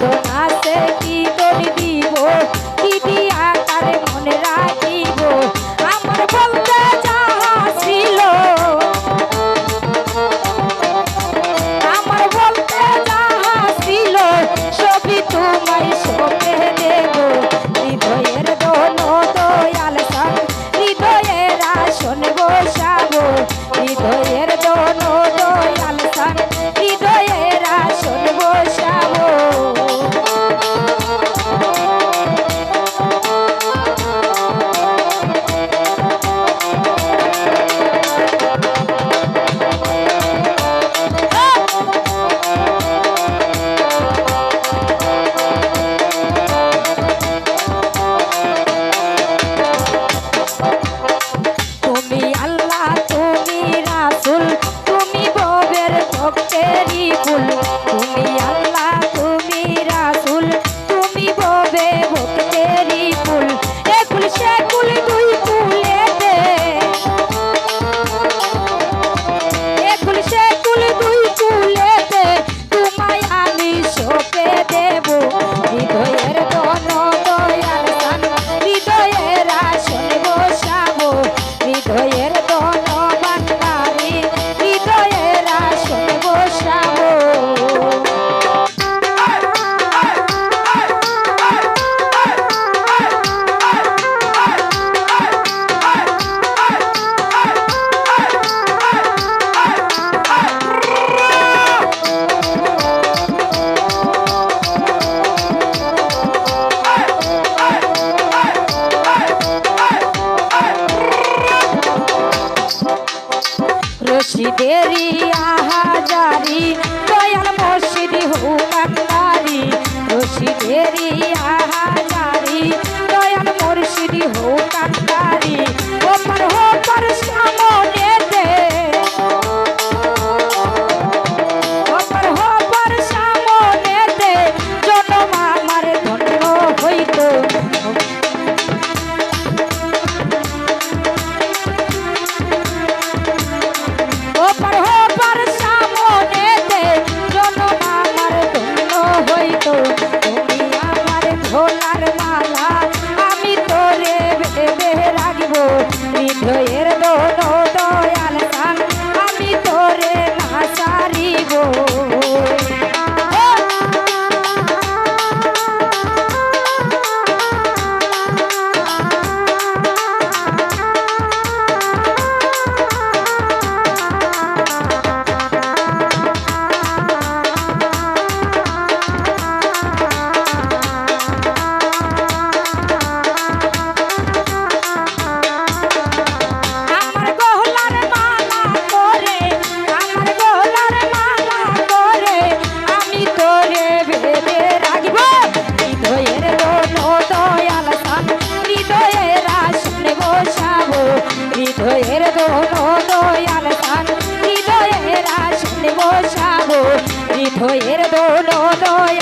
বাসন আছে কি তোর দিব? কি দিয়া তার মনে রাখিব? আমার বলতে যাচ্ছিল আমার বলতে যাচ্ছিল সবই তোমার সবে দেব। হৃদয়ের দোনো দয়াল সব হৃদয়ের আসন বসা। Hari করো দয়াল সান হৃদয়ের আসনে বসাবো হৃদয়ের দোল দয়াল